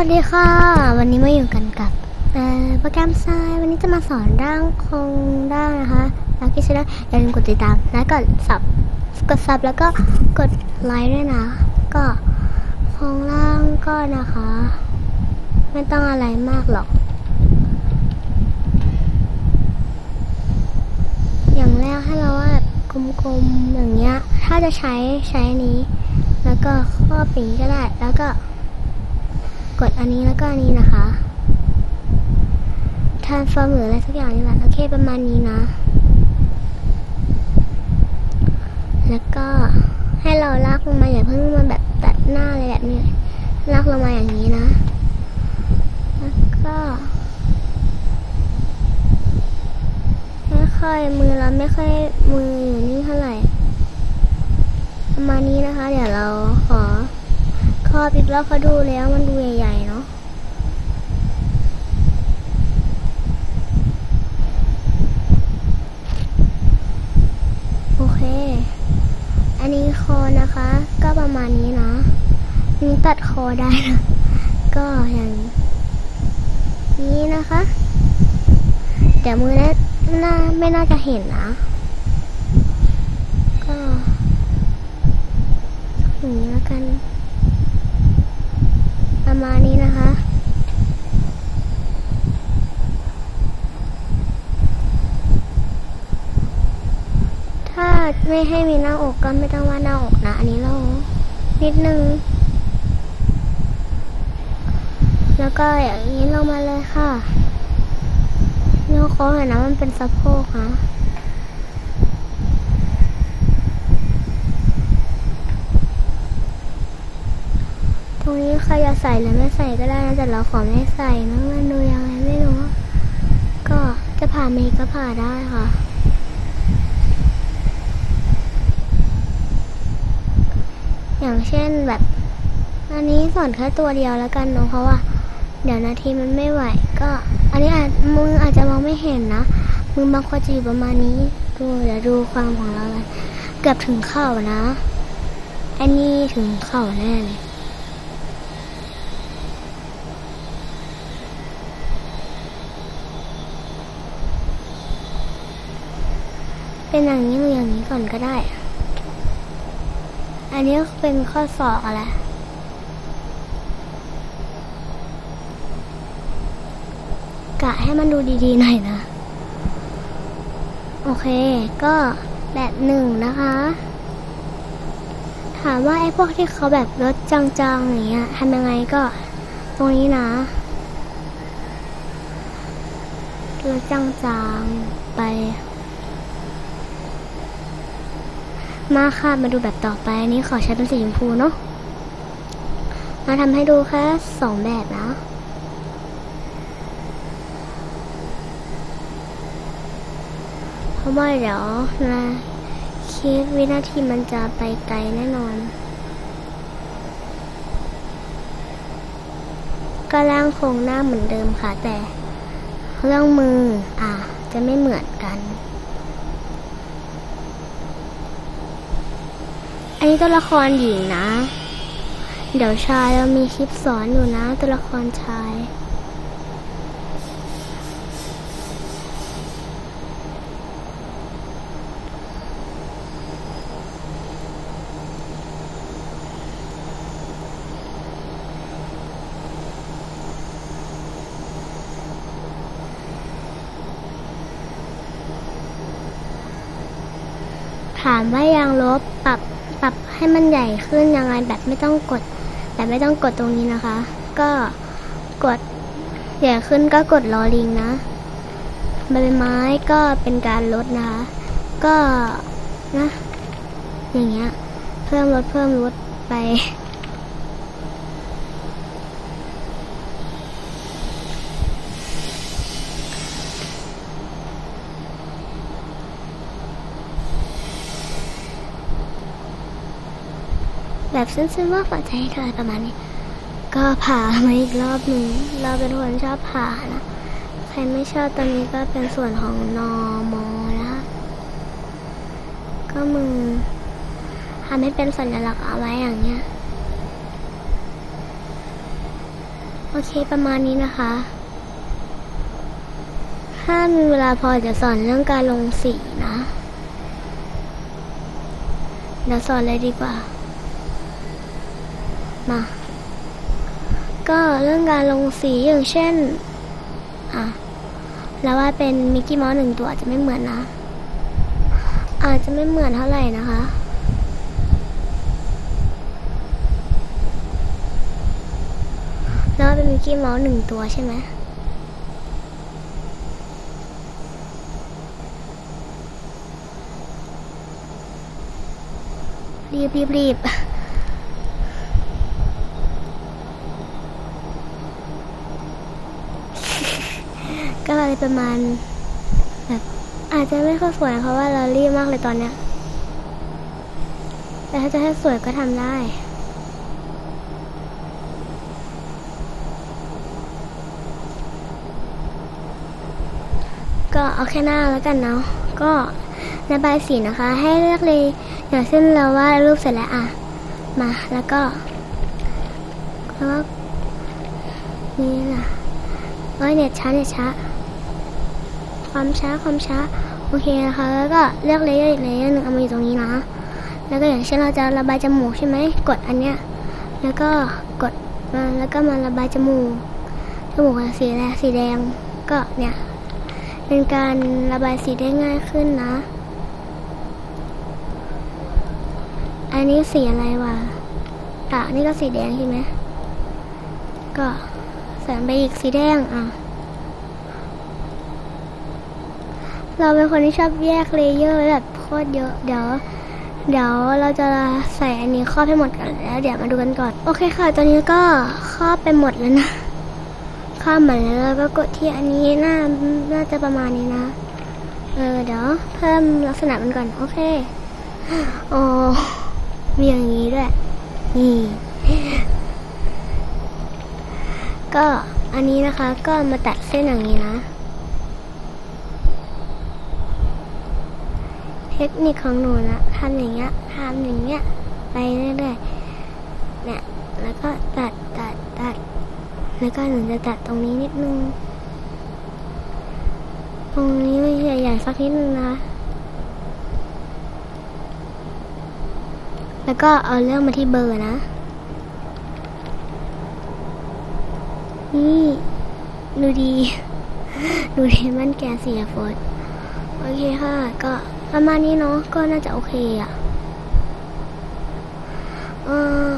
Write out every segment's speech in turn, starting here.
วัสดีค่ะ วันนี้มาอยู่กันกับโปรแกรมทรายวันนี้จะมาสอนร่างโครงร่างนะคะแล้วก็ช่วยอย่าลืมกดติดตามและกดสับกดซับแล้วก็กดไลค์ด้วยนะ ก็โครงร่างก็นะคะ ไม่ต้องอะไรมากหรอก อย่างแรกให้เราวาดกลมๆอย่างเงี้ย ถ้าจะใช้ใช้นี้ แล้วก็ครอบปีก็ได้แล้วก็ กดอันนี้แล้วก็อันนี้นะคะทานฟอร์มหรืออะไรสักอย่างนี่แหละ โอเคประมาณนี้นะ แล้วก็ให้เราลากลงมาอย่าเพิ่งมาแบบตัดหน้าเลยแบบนี้ ลากลงมาอย่างนี้นะ แล้วก็ไม่ค่อยมือเราไม่ค่อยมืออยู่นิ่เท่าไหร่ ประมาณนี้นะคะ เดี๋ยวเราขอ อบอีกรอบเขาดูแล้วมันดูใหญ่ๆเนาะโอเค อันนี้คอนะคะ ก็ประมาณนี้นะนี้ตัดคอได้นะก็อย่างนี้นะคะเดี๋ยวมือนะน่าไม่น่าจะเห็นนะ ก็อย่างนี้แล้วกัน ประมาณนี้นะคะ ถ้าไม่ให้มีหน้าอกก็ไม่ต้องว่าหน้าอกนะ อันนี้เรานิดนึง แล้วก็อย่างนี้ลงมาเลยค่ะนิ้วโค้งเห็นนะมันเป็นสะโพกนะ ตรงนี้ใครจะใส่หรือไม่ใส่ก็ได้นะแต่เราขอไม่ใส่นะมันดูยังไงไม่รู้ ก็จะผ่าเมก็ผ่าได้ค่ะอย่างเช่นแบบ อันนี้สอนแค่ตัวเดียวแล้วกันเนาะเพราะว่า เดี๋ยวนาทีมันไม่ไหว ก็ อันนี้อาจมืออาจจะมองไม่เห็นนะมือบางคนจะอยู่ประมาณนี้ ดูเดี๋ยวดูความของเรากันเกือบถึงเข่านะ อันนี้ถึงเข่าแน่เลย เป็นอย่างนี้หรืออย่างนี้ก่อนก็ได้ อันนี้เป็นข้อศอกอะไรกะให้มันดูดีๆหน่อยนะ โอเค ก็แบบหนึ่งนะคะ ถามว่าไอ้พวกที่เขาแบบรถจางๆอย่างเงี้ยทำยังไงก็ตรงนี้นะรถจางๆไป มาค่ะ มาดูแบบต่อไปอันนี้ขอใช้เป็นสีชมพูเนาะ มาทำให้ดูแค่สองแบบนะเพราะว่าเดี๋ยวนะคลิปวินาทีมันจะไปไกลแน่นอนก็ร่างโครงหน้าเหมือนเดิมค่ะ แต่เรื่องมืออะจะไม่เหมือนกัน อันนี้ตัวละครหญิงนะ เดี๋ยวชายเรามีคลิปสอนอยู่นะ ตัวละครชาย ถามว่ายางลบปรับ ปรับให้มันใหญ่ขึ้นยังไงแบบไม่ต้องกดแบบไม่ต้องกดตรงนี้นะคะ ก็กดใหญ่ขึ้นก็กดลอลิงนะใบไม้ก็เป็นการลดนะคะ ก็นะ อย่างเงี้ย เพิ่มลดเพิ่มลดไป แบบซึ้งๆว่าหัวใจเธอประมาณนี้ ก็ผ่ามาอีกรอบหนึ่งเราเป็นคนชอบผ่านะใครไม่ชอบตอนนี้ก็เป็นส่วนของนอมอนะก็มือทำให้เป็นสัญลักษณ์เอาไว้อย่างเงี้ยโอเคประมาณนี้นะคะ ถ้ามีเวลาพอจะสอนเรื่องการลงสีนะเดี๋ยวสอนเลยดีกว่า มา ก็เรื่องการลงสีอย่างเช่น อะ แล้วว่าเป็นมิกกี้มาส์หนึ่งตัวอาจจะไม่เหมือนนะ อาจจะไม่เหมือนเท่าไหร่นะคะแล้วเป็นมิกกี้เมาส์หนึ่งตัวใช่ไหม รีบรีบรีบ ก็อะไร ประมาณแบบอาจจะไม่ค่อยสวยเพราะว่าเรารีบมากเลยตอนเนี้ยแต่ถ้าจะให้สวยก็ทำได้ก็เอาแค่หน้าแล้วกันเนาะ ก็ระบายสีนะคะ ให้เลือกเลยอย่างเช่นเราวาดรูปเสร็จแล้วอะ มา แล้วก็แล้วก็นี่นะเอ้ยเน็ตช้าเน็ตช้า ความช้าความช้าโอเคนะคะแล้วก็เลือกเลเยอร์อีกเลเยอร์หนึ่งเอามาอยู่ตรงนี้นะ แล้วก็อย่างเช่นเราจะระบายจมูกใช่ไหมกดอันเนี้ยแล้วก็กดมาแล้วก็มาระบายจมูกจมูกสีแดงสีแดงก็เนี่ยเป็นการระบายสีได้ง่ายขึ้นนะ อันนี้สีอะไรวะปากนี่ก็สีแดงใช่ไหมก็ใส่ไปอีกสีแดงอะ เราเป็นคนที่ชอบแยกเลเยอร์แบบโคตรเยอะ เดี๋ยว เดี๋ยวเราจะใส่อันนี้ครอบให้หมดกันแล้ว เดี๋ยวมาดูกันก่อน โอเคค่ะ ตอนนี้ก็ครอบไปหมดแล้วนะครอบหมดแล้วแล้วก็กดที่อันนี้น่าน่าจะประมาณนี้นะ เออเดี๋ยวเพิ่มลักษณะมันก่อน โอเคโอ้มีอย่างนี้ด้วยนี่ก็อันนี้นะคะก็มาตัดเส้นอย่างนี้นะ เทคนิคของหนูนะทำอย่างเงี้ยทำอย่างเงี้ยไปเรื่อยๆเนี่ยแล้วก็ตัดตัดตัด แล้วก็หนูจะตัดตรงนี้นิดนึง ตรงนี้ไม่ใหญ่สักนิดนึงนะ แล้วก็เอาเรื่องมาที่เบอร์นะ นี่ดูดี ดูดีมันแกเสียโฟดโอเคค่ะก็ ประมาณนี้เนาะก็น่าจะโอเคอะ่ะเออ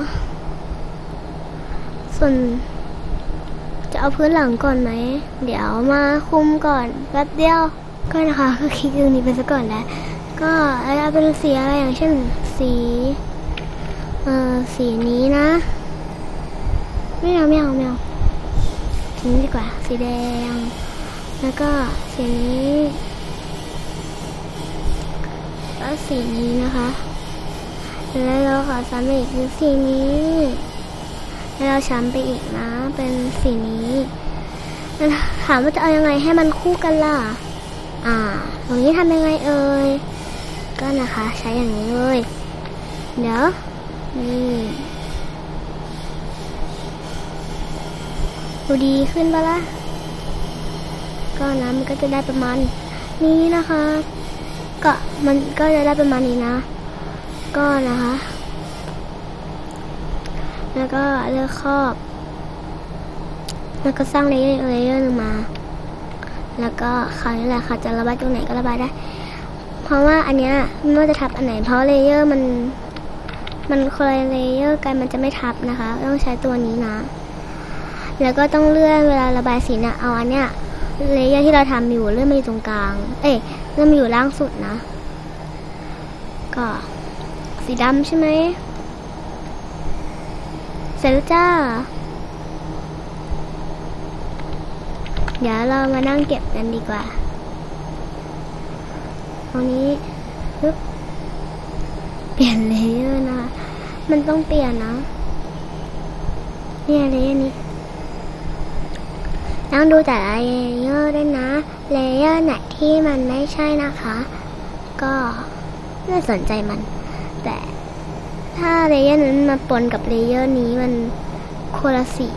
ส่วนจะเอาพื้นหลังก่อนไหม เดี๋ยวมาคุมก่อนแป๊บเดียว ก็นะคะก็คลิกตรงนี้ไปซะก่อนแล้ว ก็เอาเป็นสีอะไรอย่างเช่นสีเอ่อสีนี้นะ ไม่เอาไม่เอาไม่เอาสีนี้ดีกว่า สีแดง แล้วก็สีนี้ สีนี้นะคะ แล้วเราขอซ้ำไปอีกคือสีนี้ แล้วเราช้ำไปอีกนะ เป็นสีนี้ถามว่าจะเอายังไงให้มันคู่กันล่ะ อ่า ตรงนี้ทำยังไงเอ่ย ก็นะคะใช้อย่างนี้เลย เดี๋ยว นี่ดูดีขึ้นปะล่ะก็นะมันก็จะได้ประมาณนี้นะคะ ก็มันก็จะได้ประมาณนี้นะ ก็นะคะ แล้วก็เลือกครอบ แล้วก็สร้างเลเยอร์เลเยอร์หนึ่งมา แล้วก็คราวนี้แหละค่ะ จะระบายตรงไหนก็ระบายได้ เพราะว่าอันเนี้ยไม่ว่าจะทับอันไหน เพราะเลเยอร์มัน มันคนละเลเยอร์กันมันจะไม่ทับนะคะ ต้องใช้ตัวนี้นะ แล้วก็ต้องเลื่อนเวลาระบายสีเนี่ยเอาอันเนี้ย เลเยอร์ที่เราทำอยู่เลื่อนมาอยู่ตรงกลาง เอ้ยเลื่อนมาอยู่ล่างสุดนะ ก็สีดำใช่ไหมเสร็จแล้วจ้า เดี๋ยวเรามานั่งเก็บกันดีกว่า ตรงนี้ปึ๊บเปลี่ยนเลเยอร์นะคะ มันต้องเปลี่ยนนะ เนี่ยเลเยอร์นี้ ต้องดูแต่ละเลเยอร์ด้วยนะ เลเยอร์ไหนที่มันไม่ใช่นะคะ ก็ไม่สนใจมัน แต่ถ้าเลเยอร์นั้นมาปนกับเลเยอร์นี้มันคนละสี